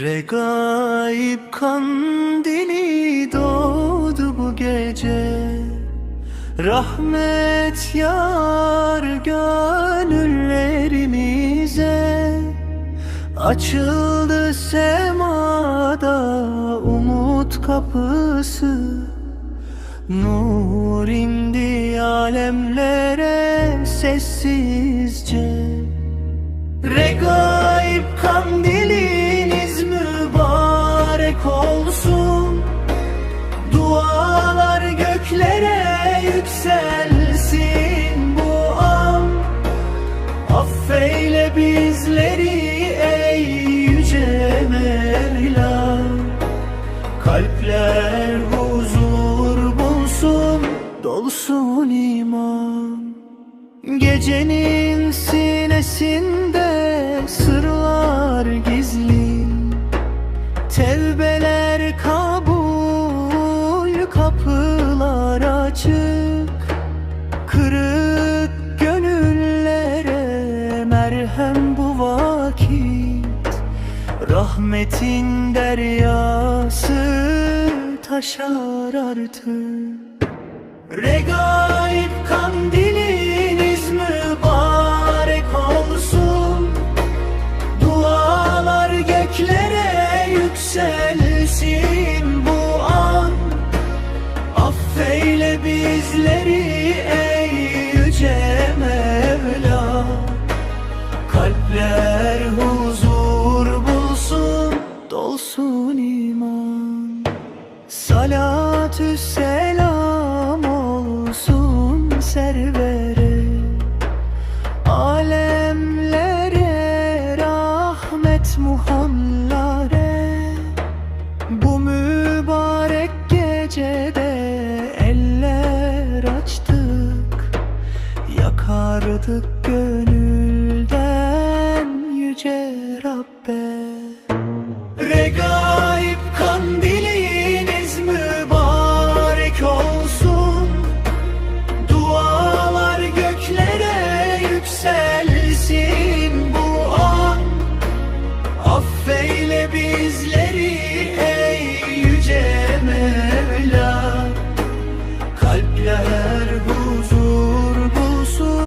Regaib kandili doğdu bu gece. Rahmet yar gönüllerimize. Açıldı semada umut kapısı. Nur indi alemlere sessizce. Regaib kandiliniz dolsun iman. Gecenin sinesinde sırlar gizli. Tevbeler kabul, kapılar açık. Kırık gönüllere merhem bu vakit. Rahmetin deryası taşar artık Regaib kandiliniz mübarek olsun. Dualar göklere yükselsin bu an. Affeyle bizleri ey yüce Mevla. Kalpler huzur bulsun, dolsun iman. Salatü selam Yakardık gönülden yüce Rabbe. Regaib kandiliniz mübarek olsun. Dualar göklere yükselsin bu an. Affeyle bizleri